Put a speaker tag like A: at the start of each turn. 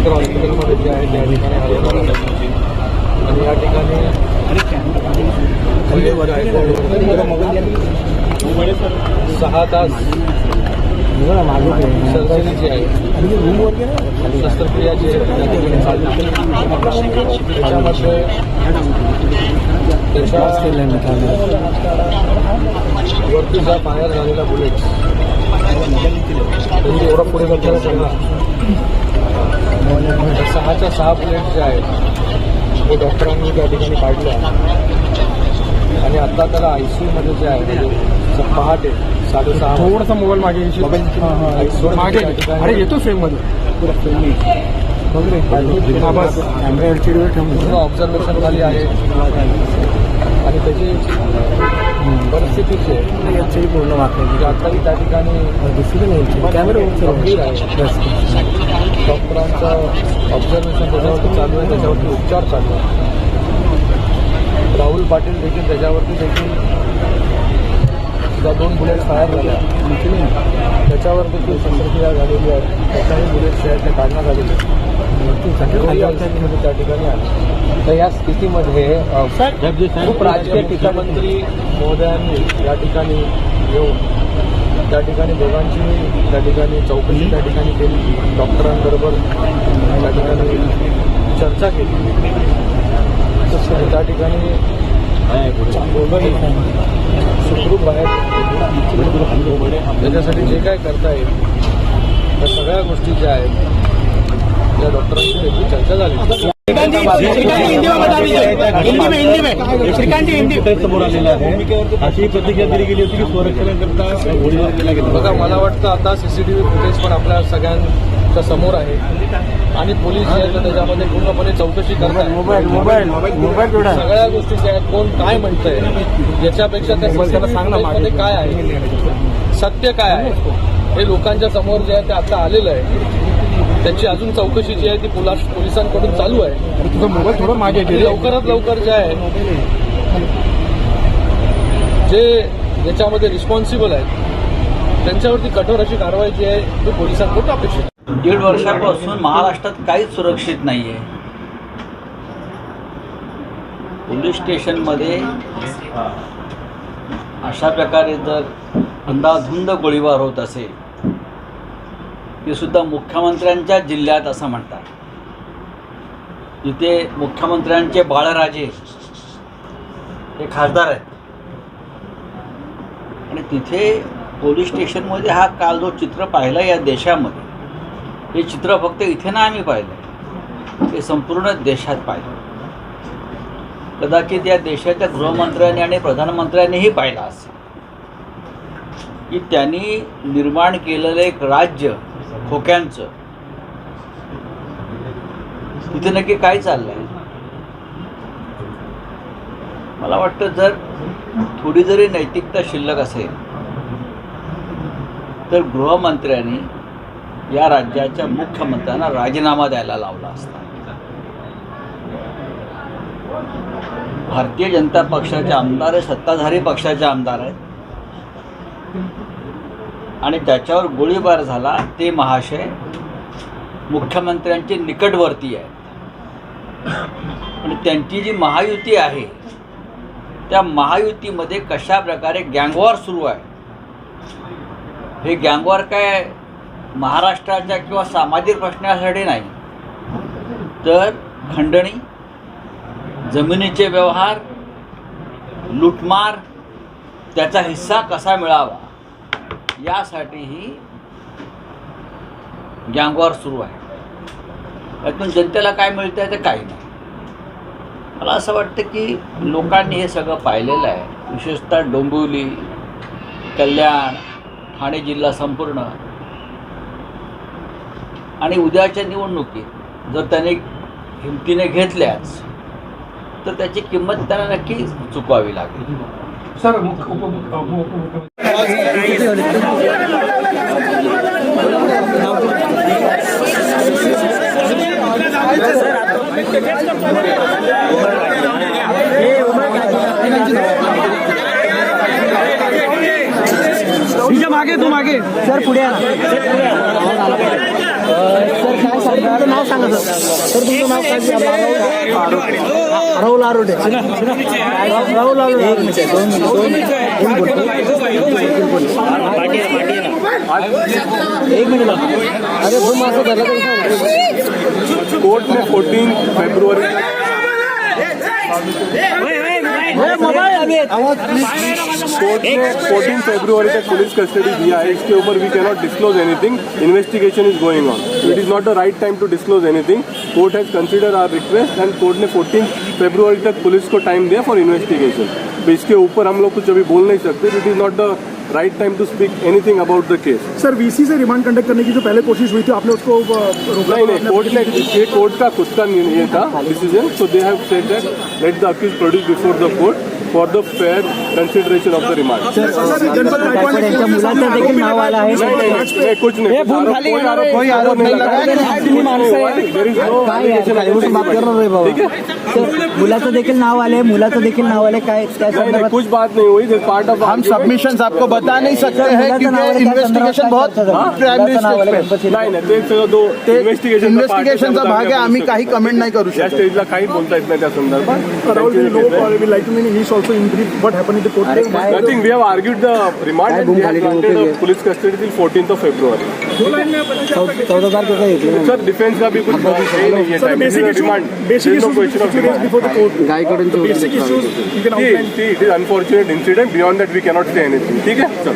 A: Hospital हॉस्पिटलमध्ये जे आहे त्या ठिकाणी हलवण्यात आलं आणि या ठिकाणी म्हणजे सहा तास सर्जरी जी आहे शस्त्रक्रिया जी आहे त्याच्यामध्ये त्याच्या वरती जा बाहेर झालेला बुलेट त्यांनी एवढा पुढे करताना सांगा. सहाच्या सहा बुलेट जे आहेत ते डॉक्टरांनी त्या ठिकाणी काढल्या. आणि आता त्याला आय सी यूमध्ये जे आहे म्हणजे पहाटे साडेसहा
B: थोडासा मोबाईल मागे? हा, हा. मागे. अरे येतो फ्रेममध्ये. बघ रे. हा बस. कॅमेरा एलसीडी वर ठेवून.
A: पूर्ण ऑब्झर्वेशन खाली आहे. आणि त्याची परिस्थिती जी आहे
B: एलसीडी पूर्ण वाकली.
A: म्हणजे आताही त्या ठिकाणी
B: दिसली नाही कॅमेरा
A: गंभीर आहे डॉक्टरांचं ऑब्झर्वेशन त्याच्यावरती चालू आहे त्याच्यावरती उपचार चालू आहे. राहुल पाटील देखील त्याच्यावरती देखील त्या दोन बुलेट फायर झाल्या. त्याच्यावर देखील शस्त्रक्रिया झालेली आहे. त्याच्याही बुलेट जे आहेत ते काढण्यात आलेले आहेत. त्या ठिकाणी आहे
C: तर या स्थितीमध्ये
A: खूप राजकीय टीकामंत्री महोदयांनी या ठिकाणी येऊन त्या ठिकाणी दोघांची त्या ठिकाणी चौकशी त्या ठिकाणी केली. डॉक्टरांबरोबर त्या ठिकाणी चर्चा केली. तसं त्या ठिकाणी सुखरूप आहेत त्याच्यासाठी जे काय करता येईल त्या सगळ्या गोष्टी ज्या आहेत त्या डॉक्टरांशी देखील चर्चा झाली.
D: समोर आलेला आहे? अशी प्रतिक्रिया दिली गेली होती की संरक्षणाकरता गोळीबार केला गेला.
A: बघा मला वाटतं आता सीसीटीव्ही फुटेज पण आपल्या सगळ्यांच्या समोर आहे. आणि पोलीस जे आहेत ते त्याच्यामध्ये पूर्णपणे चौकशी करतात
B: मोबाईल मोबाईल मोबाईल?
A: सगळ्या गोष्टी ज्या आहेत कोण काय म्हणतंय याच्यापेक्षा त्या
B: त्याला सांग ना
A: CCTV मध्ये काय आहे? सत्य काय आहे? हे लोकांच्या समोर जे आहे ते आता आलेलं आहे. त्याची अजून चौकशी जी आहे ती पोलास पोलिसांकडून चालू आहे
B: तुझा मोबाईल थोडं मागे.
A: लवकरात लवकर जे आहे जे याच्यामध्ये रिस्पॉन्सिबल आहेत त्यांच्यावरती कठोर अशी कारवाई जी आहे ती पोलिसांकडून अपेक्षित.
E: दीड वर्षापासून महाराष्ट्रात काहीच सुरक्षित नाही आहे पोलीस स्टेशनमध्ये अशा प्रकारे जर अंदाधुंद गोळीबार होत असेल ते सुद्धा मुख्यमंत्र्यांच्या जिल्ह्यात असं म्हणतात. जिथे मुख्यमंत्र्यांचे बाळराजे हे खासदार आहेत. आणि तिथे पोलीस स्टेशनमध्ये हा काल जो चित्र पाहिला या देशामध्ये हे चित्र फक्त इथे ना आम्ही पाहिलं हे संपूर्ण देशात पाहिलं कदाचित या देशाच्या गृहमंत्र्यांनी आणि प्रधानमंत्र्यांनीही पाहिलं असेल. की त्यांनी निर्माण केलेलं एक राज्य खोक्यांचं. तिथे नक्की काय चाललंय? मला वाटतं जर थोडी जरी नैतिकता शिल्लक असेल तर गृहमंत्र्यांनी या राज्याच्या मुख्यमंत्र्यांना राजीनामा द्यायला लावला असता. भारतीय जनता पक्षाचे आमदार आहे सत्ताधारी पक्षाचे आमदार आहेत. आणि त्याच्यावर गोळीबार झाला ते महाशय मुख्यमंत्र्यांचे निकटवर्ती आहेत. आणि त्यांची जी महायुती आहे त्या महायुतीमध्ये कशा प्रकारे गँगवॉर सुरू आहे? हे गँगवॉर काय महाराष्ट्राच्या किंवा सामाजिक प्रश्नासाठी नाही. तर खंडणी जमिनीचे व्यवहार लुटमार त्याचा हिस्सा कसा मिळावा? यासाठीही गँगवार सुरू आहे. यातून जनतेला काय मिळतं आहे ते काही नाही. मला असं वाटतं की लोकांनी हे सगळं पाहिलेलं आहे. विशेषतः डोंबिवली कल्याण ठाणे जिल्हा संपूर्ण. आणि उद्याच्या निवडणुकीत जर त्याने हिमतीने घेतल्याच तर त्याची किंमत त्यांना नक्की चुकवावी लागेल.
B: सर
C: मागे तू मागे. सर पुढे सर काय सांगता
B: तुमचं नाव सांगा सर सर तुमचं नाव काय राहुल आरोडे राहुल आरोडे एक मिनिट अरे तुम असं झालं.
F: कोर्ट ने फोर्टीन फेब्रुवरी कोर्ट ने फोर्टीन फेब्रुवरी तक पुलिस कस्टडी दिया है इसके ऊपर we cannot disclose anything investigation is going on it is not the right time to disclose anything court has consider our request and court ने fourteen February तक police को time दिया for investigation तो इसके ऊपर हम लोग कुछ अभी बोल नहीं सकते. It is not the right time to speak anything about the case
B: sir VC say remand conduct करने की जो पहले कोशिश हुई थी आपने उसको रोका
F: नहीं नहीं कोर्ट ने ये कोर्ट का खुद का निर्णय था decision so they have said that let the accused produce before the court for the fair consideration of the remand
B: sir Janpad Gaikwad यांच्या मुलाचं देखील नाव आलं आहे
F: नहीं नहीं नहीं कुछ नहीं आरोप- कोई आरोप कोई आरोप नहीं लगा There is no allegation against anybody. ठीक है
G: तर मुलाचं देखील नाव आले मुलाचं देखील नाव आले काय त्या
F: नहीं नहीं
G: संदर्भात
F: कुछ बात नहीं हुई दिस पार्ट ऑफ
D: हम सबमिशन आपको बता नहीं सकते हैं
G: मुलाचं नाव आलं,
D: क्योंकि
G: त्या संदर्भात
D: इन्व्हेस्टिगेशन
G: काय
D: बहुत
G: चर्चा झाली?
D: प्रायमरी
G: मुलाचं नाव आलं,
D: स्टेज पे
G: गणपती
F: नाही नाही ते सगळं तो
D: ते
F: इन्व्हेस्टिगेशन
D: इन्व्हेस्टिगेशनचा भाग आहे आम्ही काही कमेंट नाही करू
F: या
D: शकत
F: स्टेजला काही बोलता येत नाही त्या संदर्भात
B: uh, he's also in brief what happened in the court
F: I think We have argued the remand and we have granted a police custody till 14th of February.
G: चौदा तारखेचा घेतलं
F: Sir, defense का भी कुछ बात नहीं है
B: Sir,
F: time. This
B: basic
F: is a
B: issue,
F: remand.
B: basic
F: There is no question of remand.
B: before the court. The basic issues you can
F: See,
B: outline.
F: see, it is unfortunate incident. Beyond that, we cannot say anything. ठीक है? Sir.